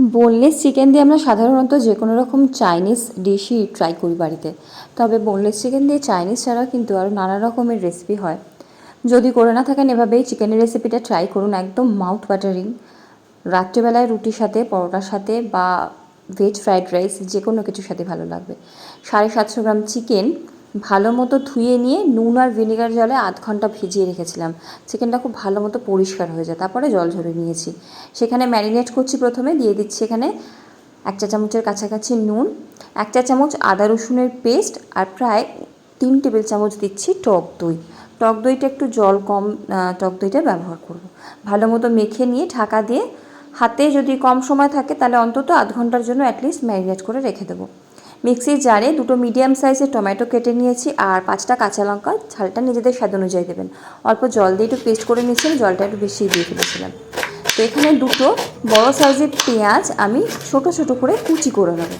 Boneless chicken দিয়ে আমরা সাধারণত যে কোনো রকম চাইনিজ ডিশই ট্রাই করি বাড়িতে। তবে বোনলেস চিকেন দিয়ে চাইনিজ ছাড়াও কিন্তু আরও নানা রকমের রেসিপি হয়। যদি করে না থাকেন এভাবেই চিকেনের রেসিপিটা ট্রাই করুন একদম মাউথ ওয়াটারিং রাত্রিবেলায় রুটির সাথে, পরোটার সাথে বা ভেজ ফ্রাইড রাইস যে কোনো কিছুর সাথে ভালো লাগবে। সাড়ে সাতশো গ্রাম চিকেন ভালো মতো ধুয়ে নিয়ে নুন আর ভিনেগার জলে আধ ঘণ্টা ভিজিয়ে রেখেছিলাম। চিকেনটা খুব ভালো মতো পরিষ্কার হয়ে যায়। তারপরে জল ঝরে নিয়েছি। সেখানে ম্যারিনেট করছি প্রথমে, দিয়ে দিচ্ছি এখানে এক চা চামচের কাছাকাছি নুন, এক চা চামচ আদা রসুনের পেস্ট আর প্রায় তিন টেবিল চামচ দিচ্ছি টক দই। টক দইটা একটু জল কম টক দইটা ব্যবহার করব। ভালো মতো মেখে নিয়ে ঢাকা দিয়ে হাতে যদি কম সময় থাকে তাহলে অন্তত আধ ঘণ্টার জন্য অ্যাটলিস্ট ম্যারিনেট করে রেখে দেবো। মিক্সির জারে দুটো মিডিয়াম সাইজের টমেটো কেটে নিয়েছি আর পাঁচটা কাঁচা লঙ্কা ঝালটা নিজেদের স্বাদ অনুযায়ী দেবেন। অল্প জল দিয়ে একটু পেস্ট করে নিয়েছিলাম, জলটা একটু বেশি দিয়ে ফেলেছিলাম। তো এখানে দুটো বড় সাইজের পেঁয়াজ আমি ছোট ছোট করে কুচি করে নেব।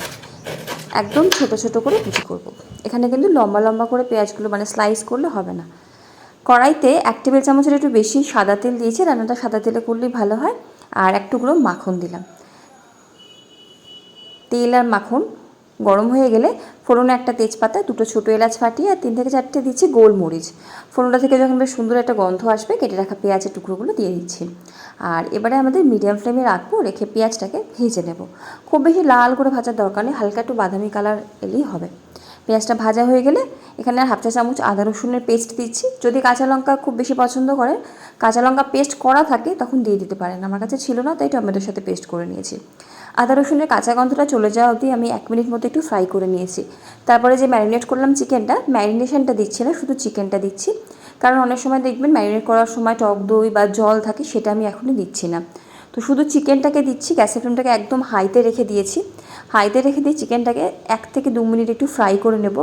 একদম ছোট ছোট করে কুচি করব। এখানে কিন্তু লম্বা লম্বা করে পেঁয়াজগুলো মানে স্লাইস করলে হবে না। কড়াইতে এক টেবিল চামচের একটু বেশি সাদা তেল দিয়েছি, রান্নাটা সাদা তেলে করলেই ভালো হয়। আর এক টুকরো মাখন দিলাম। তেল আর মাখন গরম হয়ে গেলে ফোড়নে একটা তেজপাতা, দুটো ছোটো এলাচ ফাটিয়ে আর তিন থেকে চারটে দিচ্ছি গোলমরিচ। ফোড়নটা থেকে যখন বেশ সুন্দর একটা গন্ধ আসবে, কেটে রাখা পেঁয়াজের টুকরোগুলো দিয়ে দিচ্ছি। আর এবারে আমাদের মিডিয়াম ফ্লেমে রাখব, রেখে পেঁয়াজটাকে ভেজে নেব। খুব বেশি লাল করে ভাজার দরকার নেই, হালকা একটু বাদামি কালার এলেই হবে। পেঁয়াজটা ভাজা হয়ে গেলে এখানে আর হাফ চা চামচ আদা রসুনের পেস্ট দিচ্ছি। যদি কাঁচা লঙ্কা খুব বেশি পছন্দ করেন, কাঁচা লঙ্কা পেস্ট করা থাকে তখন দিয়ে দিতে পারেন। আমার কাছে ছিল না, তাই টমেটোর সাথে পেস্ট করে নিয়েছি। আদা রসুনের কাঁচা গন্ধটা চলে যাওয়া অবধি আমি এক মিনিট মতো একটু ফ্রাই করে নিয়েছি। তারপরে যে ম্যারিনেট করলাম চিকেনটা, ম্যারিনেশনটা দিচ্ছি না, শুধু চিকেনটা দিচ্ছি। কারণ অনেক সময় দেখবেন ম্যারিনেট করার সময় টক দই বা জল থাকে, সেটা আমি এখনই দিচ্ছি না। তো শুধু চিকেনটাকে দিচ্ছি, গ্যাসের ফ্লেমটাকে একদম হাইতে রেখে দিয়েছি। হাইতে রেখে দিয়ে চিকেনটাকে এক থেকে দু মিনিট একটু ফ্রাই করে নেব।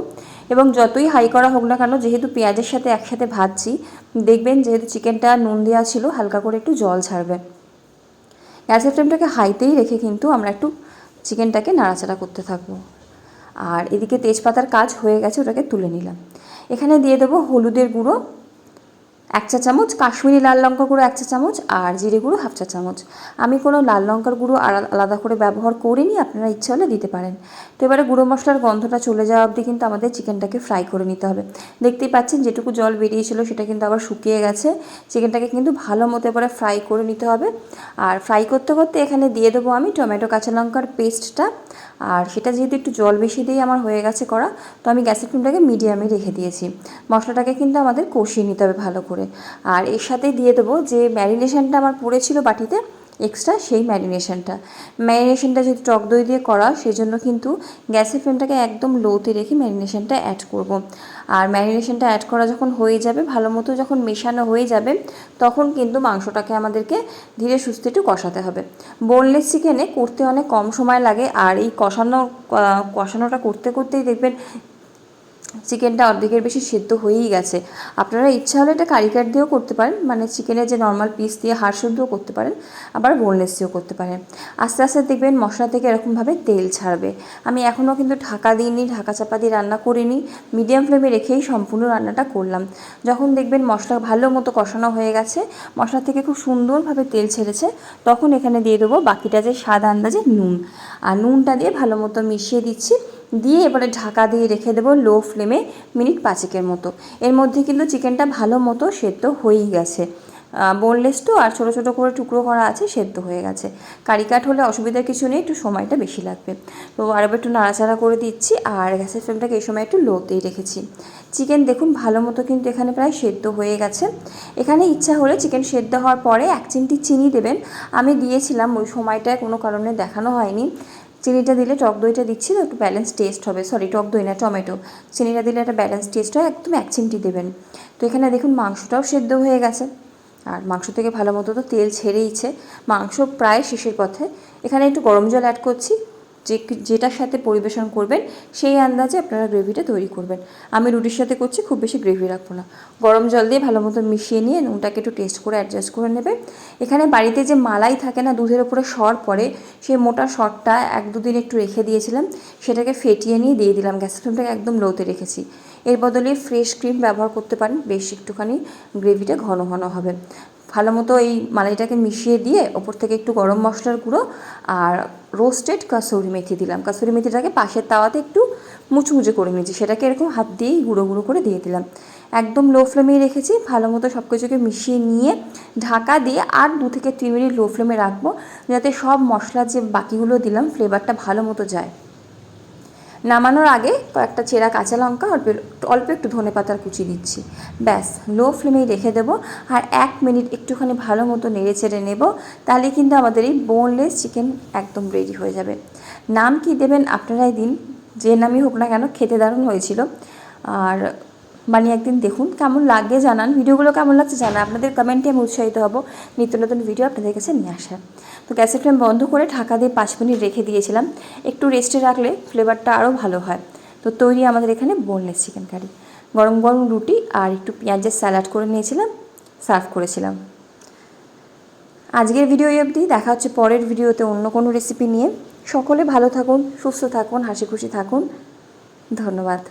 এবং যতই হাই করা হোক না কেন, যেহেতু পেঁয়াজের সাথে একসাথে ভাজছি, দেখবেন যেহেতু চিকেনটা নুন দেওয়া ছিল, হালকা করে একটু জল ছাড়বে। গ্যাসের ফ্লেমটাকে হাইতেই রেখে কিন্তু আমরা একটু চিকেনটাকে নাড়াচাড়া করতে থাকব। আর এদিকে তেজপাতার কাজ হয়ে গেছে, ওটাকে তুলে নিলাম। এখানে দিয়ে দেবো হলুদের গুঁড়ো এক চা চামচ, কাশ্মীরি লাল লঙ্কা গুঁড়ো এক চা চামচ আর জিরে গুঁড়ো হাফ চা চামচ। আমি কোনো লাল লঙ্কার গুঁড়ো আলা- আলাদা করে ব্যবহার করিনি, আপনারা ইচ্ছে হলে দিতে পারেন। তো এবারে গুঁড়ো মশলার গন্ধটা চলে যাওয়া অবধি কিন্তু আমাদের চিকেনটাকে ফ্রাই করে নিতে হবে। দেখতেই পাচ্ছেন যেটুকু জল বেরিয়েছিল সেটা কিন্তু আবার শুকিয়ে গেছে। চিকেনটাকে কিন্তু ভালো মতো এবারে ফ্রাই করে নিতে হবে। আর ফ্রাই করতে করতে এখানে দিয়ে দেবো আমি টমেটো কাঁচা লঙ্কার পেস্টটা। আর সেটা যেহেতু একটু জল বেশি দিয়ে আমার হয়ে গেছে করা, তো আমি গ্যাসের ফ্লেমটাকে মিডিয়ামে রেখে দিয়েছি। মশলাটাকে কিন্তু আমাদের কষিয়ে নিতে হবে ভালো করে। আর এর সাথে দিয়ে দেবো যে ম্যারিনেশনটা আমার পড়েছিল বাটিতে, এক্সট্রা সেই ম্যারিনেশনটা। ম্যারিনেশনটা যদি টক দই দিয়ে করা সেই জন্য কিন্তু গ্যাসের ফ্লেমটাকে একদম লোতে রেখে ম্যারিনেশনটা অ্যাড করব। আর ম্যারিনেশনটা অ্যাড করা যখন হয়ে যাবে, ভালো মতো যখন মেশানো হয়ে যাবে, তখন কিন্তু মাংসটাকে আমাদেরকে ধীরে সুস্থে একটু কষাতে হবে। বোনলেস চিকেনে করতে অনেক কম সময় লাগে, আর এই কষানো কষানোটা করতে করতেই দেখবেন চিকেনটা অর্ধেকের বেশি সেদ্ধ হয়েই গেছে। আপনারা ইচ্ছা হলে এটা কারিকার দিয়েও করতে পারেন মানে চিকেনের যে নর্মাল পিস দিয়ে হাড় সেদ্ধও করতে পারেন, আবার বোনলেস দিয়েও করতে পারেন। আস্তে আস্তে দেখবেন মশলা থেকে এরকমভাবে তেল ছাড়বে। আমি এখনও কিন্তু ঢাকা দিইনি, ঢাকা চাপা দিয়ে রান্না করিনি মিডিয়াম ফ্লেমে রেখেই সম্পূর্ণ রান্নাটা করলাম। যখন দেখবেন মশলা ভালো মতো কষানো হয়ে গেছে, মশলা থেকে খুব সুন্দরভাবে তেল ছেড়েছে, তখন এখানে দিয়ে দেবো বাকিটা যে স্বাদ আন্দাজে নুন। আর নুনটা দিয়ে ভালো মতো মিশিয়ে দিচ্ছি। দিয়ে এবারে ঢাকা দিয়ে রেখে দেবো লো ফ্লেমে মিনিট পাঁচেকের মতো। এর মধ্যে কিন্তু চিকেনটা ভালো মতো সেদ্ধ হয়েই গেছে। বোনলেস তো আর ছোটো ছোটো করে টুকরো করা আছে, সেদ্ধ হয়ে গেছে। কারি কাট হলে অসুবিধার কিছু নেই, একটু সময়টা বেশি লাগবে। তো আরও একটু নাড়াচাড়া করে দিচ্ছি আর গ্যাসের ফ্লেমটাকে এই সময় একটু লোতেই রেখেছি। চিকেন দেখুন ভালো মতো কিন্তু এখানে প্রায় সেদ্ধ হয়ে গেছে। এখানে ইচ্ছা হলে চিকেন সেদ্ধ হওয়ার পরে এক চিমটি চিনি দেবেন। আমি দিয়েছিলাম, ওই সময়টায় কোনো কারণে দেখানো হয়নি। চিনিটা দিলে টক দইটা দিচ্ছি তো একটু ব্যালেন্স টেস্ট হবে। সরি টক দই না, টমেটো। চিনিটা দিলে একটা ব্যালেন্স টেস্ট হয়, একদম এক চিমটি দেবেন। তো এখানে দেখুন মাংসটাও সেদ্ধ হয়ে গেছে। আর মাংস থেকে ভালো মতো তো তেল ছেড়েইছে। মাংস প্রায় শেষের পথে। এখানে একটু গরম জল অ্যাড করছি। যে যেটার সাথে পরিবেশন করবেন, সেই আন্দাজে আপনারা গ্রেভিটা তৈরি করবেন। আমি রুটির সাথে করছি, খুব বেশি গ্রেভি রাখব না। গরম জল দিয়ে ভালো মতো মিশিয়ে নিয়ে নুনটাকে একটু টেস্ট করে অ্যাডজাস্ট করে নেবে এখানে বাড়িতে যে মালাই থাকে না, দুধের ওপরে সর পড়ে সেই মোটা সরটা এক দুদিন একটু রেখে দিয়েছিলাম, সেটাকে ফেটিয়ে নিয়ে দিয়ে দিলাম। গ্যাস ফ্লেমটাকে একদম লোতে রেখেছি। এর বদলে ফ্রেশ ক্রিম ব্যবহার করতে পারেন। বেশ একটুখানি গ্রেভিটা ঘন ঘন হবে। ভালো মতো এই মালাইটাকে মিশিয়ে দিয়ে ওপর থেকে একটু গরম মশলার গুঁড়ো আর রোস্টেড কাসুরি মেথি দিলাম। কাসুরি মেথিটাকে পাশের তাওয়াতে একটু মুচমুচে করে নিয়েছি। সেটাকে এরকম হাত দিয়েই গুঁড়ো গুঁড়ো করে দিয়ে দিলাম। একদম লো ফ্লেমেই রেখেছি। ভালো মতো সব কিছুকে মিশিয়ে নিয়ে ঢাকা দিয়ে আর দু থেকে তিন মিনিট লো ফ্লেমে রাখব। যাতে সব মশলা যে বাকিগুলো দিলাম ফ্লেভারটা ভালো মতো যায়। নামানোর আগে কয়েকটা চেরা কাঁচা লঙ্কা, অল্প অল্প একটু ধনে পাতার কুচি দিচ্ছি। ব্যাস, লো ফ্লেমেই রেখে দেবো আর এক মিনিট একটুখানি ভালো মতো নেড়ে চেড়ে নেব, তাহলে কিন্তু আমাদের এই বোনলেস চিকেন একদম রেডি হয়ে যাবে। নাম কি দেবেন আপনারাই দিন, যে নামই হোক না কেন, খেতে দারুণ হয়েছিল। আর বানিয়ে একদিন দেখুন, কেমন লাগে জানান, ভিডিওগুলো কেমন লাগছে জানান। আপনাদের কমেন্টে আমি উৎসাহিত হব নিত্য নতুন ভিডিও আপনাদের কাছে নিয়ে আসার। তো গ্যাসের ফ্লেম বন্ধ করে ঢাকা দিয়ে পাঁচ মিনিট রেখে দিয়েছিলাম। একটু রেস্টে রাখলে ফ্লেভারটা আরও ভালো হয়। তো তৈরি আমাদের এখানে বোনলেস চিকেন কারি গরম গরম রুটি আর একটু পেঁয়াজের স্যালাড করে নিয়েছিলাম সার্ভ করেছিলাম। আজকের ভিডিও এই অবধি, দেখা হচ্ছে পরের ভিডিওতে অন্য কোনো রেসিপি নিয়ে। সকলে ভালো থাকুন, সুস্থ থাকুন, হাসি খুশি থাকুন। ধন্যবাদ।